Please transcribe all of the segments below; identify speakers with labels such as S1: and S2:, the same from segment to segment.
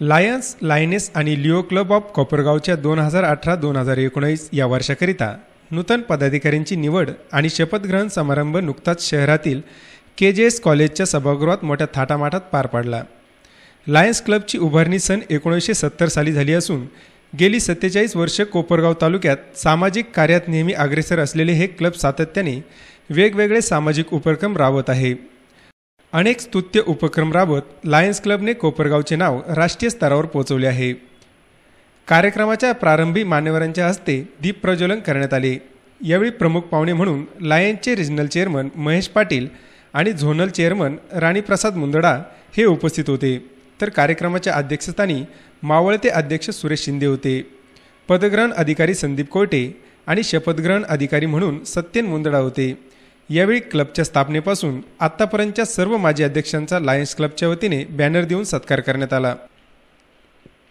S1: Lions lioness आणि Leo club of कोपरगावच्या दोन हजार अठरा दोन हजार एकोणीस या वर्षाकरिता नूतन पदाधिकाऱ्यांची निवड आणि शपथग्रहण समारंभ नुकताच शहरातील के जे एस कॉलेजच्या सभागृहात मोठ्या थाटामाटात पार पाडला. लायन्स क्लबची उभारणी सन एकोणीसशे सत्तर साली झाली असून गेली सत्तेचाळीस वर्ष कोपरगाव तालुक्यात सामाजिक कार्यात नेहमी अग्रेसर असलेले हे क्लब सातत्याने वेगवेगळे सामाजिक उपक्रम राबवत आहे. अनेक स्तुत्य उपक्रम राबवत लायन्स क्लबने कोपरगावचे नाव राष्ट्रीय स्तरावर पोहोचवले आहे. कार्यक्रमाच्या प्रारंभी मान्यवरांच्या हस्ते दीप प्रज्वलन करण्यात आले. यावेळी प्रमुख पाहुणे म्हणून लायन्सचे रिजनल चेअरमन महेश पाटील आणि झोनल चेअरमन राणीप्रसाद मुंदडा हे उपस्थित होते. तर कार्यक्रमाच्या अध्यक्षस्थानी मावळते अध्यक्ष सुरेश शिंदे होते. पदग्रहण अधिकारी संदीप कोयटे आणि शपथग्रहण अधिकारी म्हणून सत्यन मुंदडा होते. यावेळी क्लबच्या स्थापनेपासून आत्तापर्यंतच्या सर्व माजी अध्यक्षांचा लायन्स क्लबच्या वतीने बॅनर देऊन सत्कार करण्यात आला.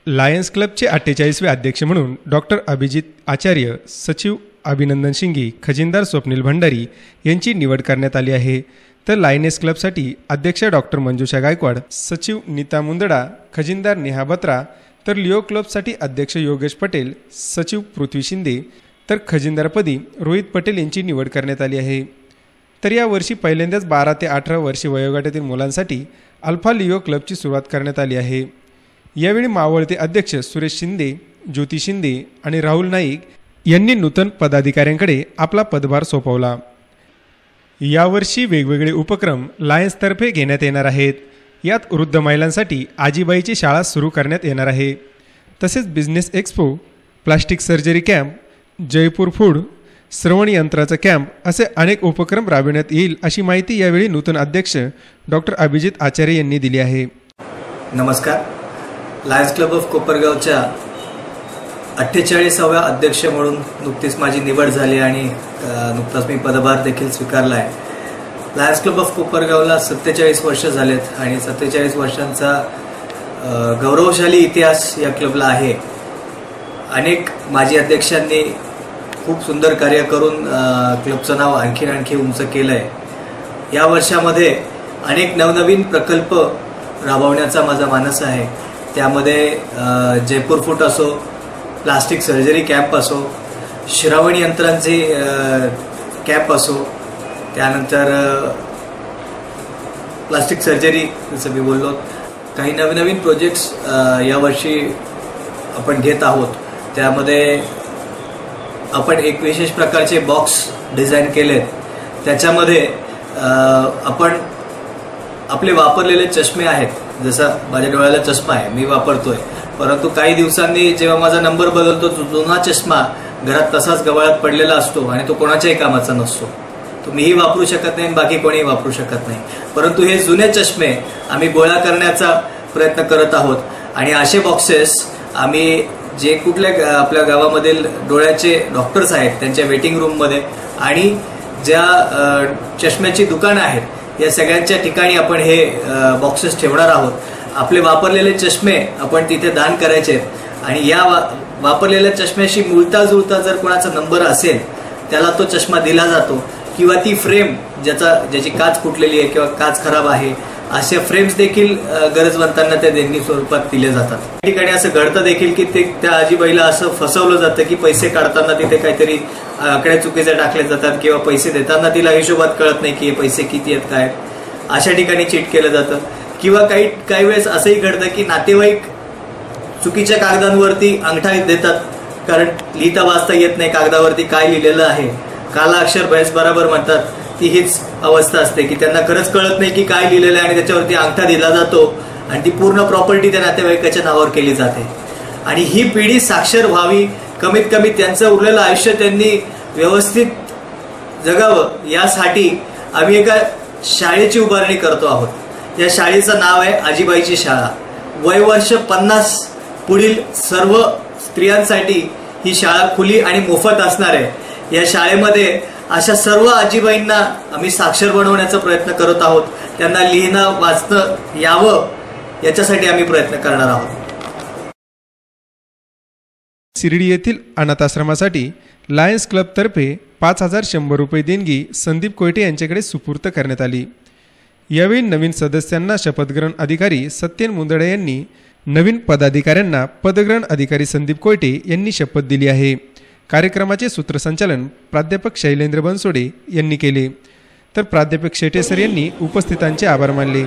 S1: लायन्स क्लबचे अठ्ठेचाळीसवे अध्यक्ष म्हणून डॉक्टर अभिजित आचार्य सचिव अभिनंदन शिंगी खजिनदार स्वप्नील भंडारी यांची निवड करण्यात आली आहे. तर लायनेस क्लबसाठी अध्यक्ष डॉक्टर मंजुषा गायकवाड सचिव नीता मुंदडा खजिनदार नेहा बत्रा तर लिओ क्लबसाठी अध्यक्ष योगेश पटेल सचिव पृथ्वी शिंदे तर खजिनदारपदी रोहित पटेल यांची निवड करण्यात आली आहे. तर यावर्षी पहिल्यांदाच बारा ते अठरा वर्षे वयोगटातील मुलांसाठी अल्फा लिओ क्लबची सुरुवात करण्यात आली आहे. यावेळी मावळते अध्यक्ष सुरेश शिंदे ज्योती शिंदे आणि राहुल नाईक यांनी नूतन पदाधिकाऱ्यांकडे आपला पदभार सोपवला. यावर्षी वेगवेगळे उपक्रम लायन्सतर्फे घेण्यात येणार आहेत. यात वृद्ध महिलांसाठी आजीबाईची शाळा सुरू करण्यात येणार आहे. तसेच business expo plastic surgery camp Jaipur foot श्रवण यंत्राचा कॅम्प असे अनेक उपक्रम राबविण्यात येईल अशी माहिती यावेळी नूतन अध्यक्ष डॉक्टर अभिजित आचार्य यांनी दिली आहे.
S2: नमस्कार. लायन्स क्लब ऑफ कोपरगावच्या अठ्ठेचाळीसाव्या अध्यक्ष म्हणून नुकतीच माझी निवड झाली आणि नुकताच मी पदभार देखील स्वीकारला आहे. लायन्स क्लब ऑफ कोपरगावला सत्तेचाळीस वर्ष झालेत आणि सत्तेचाळीस वर्षांचा गौरवशाली इतिहास या क्लबला आहे. अनेक माजी अध्यक्षांनी खूप सुंदर कार्य करून क्लबचं नाव आणखीन आणखी उंच केलं आहे या वर्षामध्ये अनेक नवनवीन प्रकल्प राबवण्याचा माझा मानस आहे. त्यामध्ये जयपूर फूट असो प्लास्टिक सर्जरी कॅम्प असो श्रवण यंत्रांचे कॅम्प असो त्यानंतर प्लास्टिक सर्जरी जसं मी बोललो काही नवीन नवीन प्रोजेक्ट्स यावर्षी आपण घेत आहोत. त्यामध्ये आपण एक विशेष प्रकारचे बॉक्स डिझाईन केलेत. त्याच्यामध्ये आपण आपले वापरलेले चष्मे आहेत. जसं माझ्या डोळ्याला चष्मा आहे मी वापरतोय. परंतु काही दिवसांनी जेव्हा माझा नंबर बदलतो जुना चष्मा घरात तसाच गवाळात पडलेला असतो आणि तो कोणाच्याही कामाचा नसतो. तो मीही वापरू शकत नाही बाकी कोणीही वापरू शकत नाही. परंतु हे जुने चष्मे आम्ही गोळा करण्याचा प्रयत्न करत आहोत. आणि असे बॉक्सेस आम्ही जे कुठल्या आपल्या गावामधील डोळ्याचे डॉक्टर्स आहेत त्यांच्या वेटिंग रूममध्ये आणि ज्या चष्म्याची दुकानं आहेत या सगळ्यांच्या ठिकाणी आपण हे बॉक्सेस ठेवणार आहोत. आपले वापरलेले चष्मे आपण तिथे दान करायचे आणि या वा- वापरलेल्या चष्म्याशी मुळता जुळता जर कोणाचा नंबर असेल त्याला तो चष्मा दिला जातो. किंवा ती फ्रेम ज्याचा ज्याची काच फुटलेली आहे किंवा काच खराब आहे अशा फ्रेम्स देखील गरजवंतांना त्या देणगी स्वरूपात दिले जातात. या ठिकाणी असं घडतं देखील की ते त्या आजीबाईला असं फसवलं जातं की पैसे काढताना तिथे काहीतरी आकड्या आकडे चुकीचे टाकले जातात किंवा पैसे देताना तिला हिशोबात कळत नाही की हे पैसे किती आहेत काय अशा ठिकाणी चीट केलं जातं. किंवा काही काही वेळेस असंही घडतं की नातेवाईक चुकीच्या कागदांवरती अंगठा देतात कारण लिहिता वाचता येत नाही कागदावरती काय लिहिलेलं आहे. काला अक्षर भैस बरोबर म्हणतात. ती हीच अवस्था असते की त्यांना खरंच कळत नाही की काय लिहिलेलं आहे आणि त्याच्यावरती अंगठा दिला जातो आणि ती पूर्ण प्रॉपर्टी त्या नातेवाईकाच्या नावावर केली जाते. आणि ही पिढी साक्षर व्हावी कमीत कमी त्यांचं उरलेलं आयुष्य त्यांनी व्यवस्थित जगावं यासाठी आम्ही एका शाळेची उभारणी करतो आहोत. या शाळेचं नाव आहे आजीबाईची शाळा. वयवर्ष पन्नास पुढील सर्व स्त्रियांसाठी ही शाळा खुली आणि मोफत असणार आहे. या शाळेमध्ये अशा सर्व आजीबाईंना आम्ही साक्षर बनवण्याचा प्रयत्न करत आहोत. त्यांना लिहिणं वाचणं यावं याच्यासाठी आम्ही प्रयत्न करणार आहोत.
S1: शिर्डी येथील अनाथाश्रमासाठी लायन्स क्लबतर्फे पाच हजार शंभर रुपये देणगी संदीप कोयटे यांच्याकडे सुपूर्त करण्यात आली. यावेळी नवीन सदस्यांना शपथग्रहण अधिकारी सत्यन मुंदडे यांनी नवीन पदाधिकाऱ्यांना पदग्रहण अधिकारी संदीप कोयटे यांनी शपथ दिली आहे. कार्यक्रमाचे सूत्रसंचालन प्राध्यापक शैलेंद्र बनसोडे यांनी केले. तर प्राध्यापक शेटेसर यांनी उपस्थितांचे आभार मानले.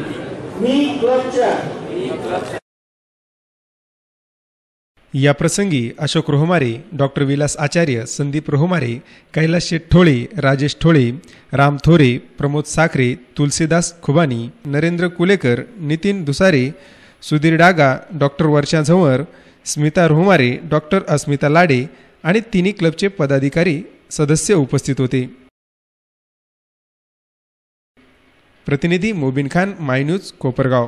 S1: या प्रसंगी Ashok Rohmare doctor Vilas Acharya Sandeep Rohmare Kailas Sheth Thole Rajesh Thole Ram Thore Pramod Sakhare Tulsidas Khubani Narendra Kulekar Nitin Dusare Sudhir Daga doctor Varsha Zanwar Smita Rohmare doctor Asmita Lade आणि तिन्ही क्लबचे पदाधिकारी सदस्य उपस्थित होते. प्रतिनिधी मोबिन खान मायन्यूज कोपरगाव.